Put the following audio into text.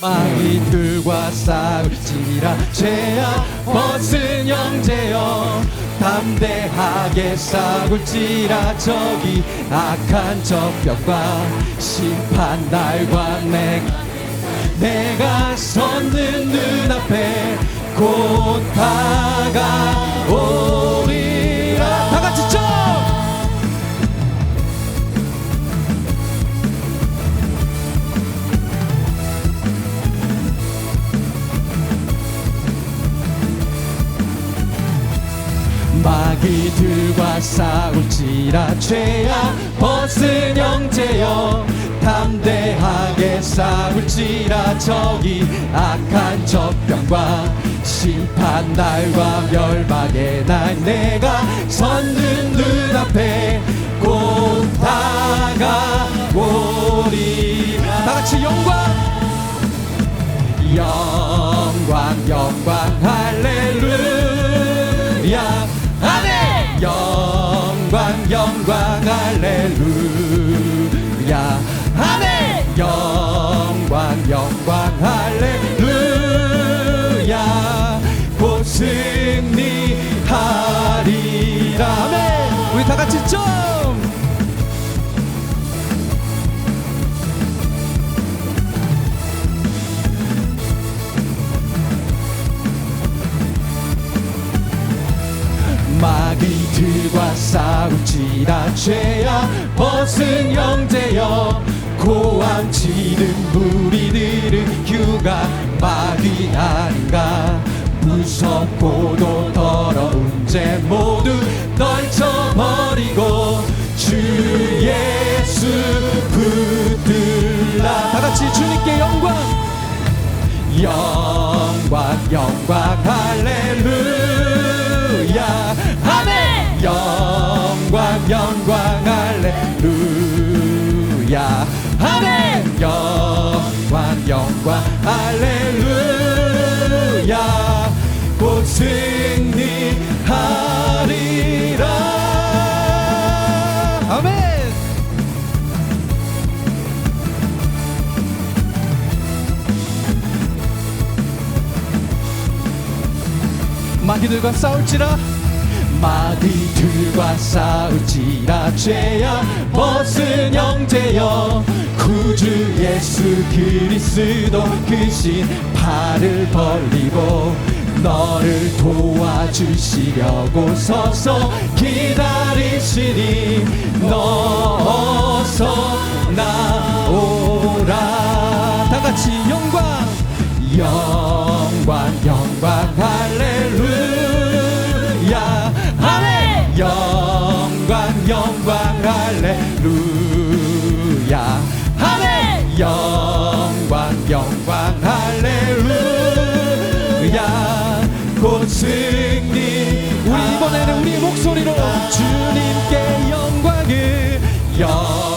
마귀들과 싸울지라. 죄야 벗은 형제여 담대하게 싸울지라. 저기 악한 적벽과 심판 날과 내 내가 섰는 눈앞에 곧 다가 마귀들과 싸울지라 죄야. 벗은 형제여 담대하게 싸울지라. 저기 악한 적병과 심판 날과 멸망의 날 내가 섰는 눈앞에 곧 다가오리라. 다 같이 영광 영광 영광 승리하리라 아멘 우리 다 같이 좀! 마귀들과 싸울지라 죄야 벗은 형제여. 고함 치는 무리들은 휴가 마귀 아닌가 무섭고도 더러운 죄 모두 떨쳐버리고 주 예수 붙들라. 다 같이 주님께 영광. 영광 영광 할렐루야. 아멘. 영광 영광 할렐루야. 아멘. 영광 영광 할렐루야 마귀들과 싸울지라? 마귀들과 싸울지라 죄야. 벗은 형제여 구주 예수 그리스도 그신 팔을 벌리고 너를 도와주시려고 서서 기다리시니 너 어서 나오라. 다 같이 영광 영광 영광 할렐루야. 아멘! 영광 영광 할렐루야. 곧 승리. 우리 이번에는 우리 목소리로 주님께 영광을 영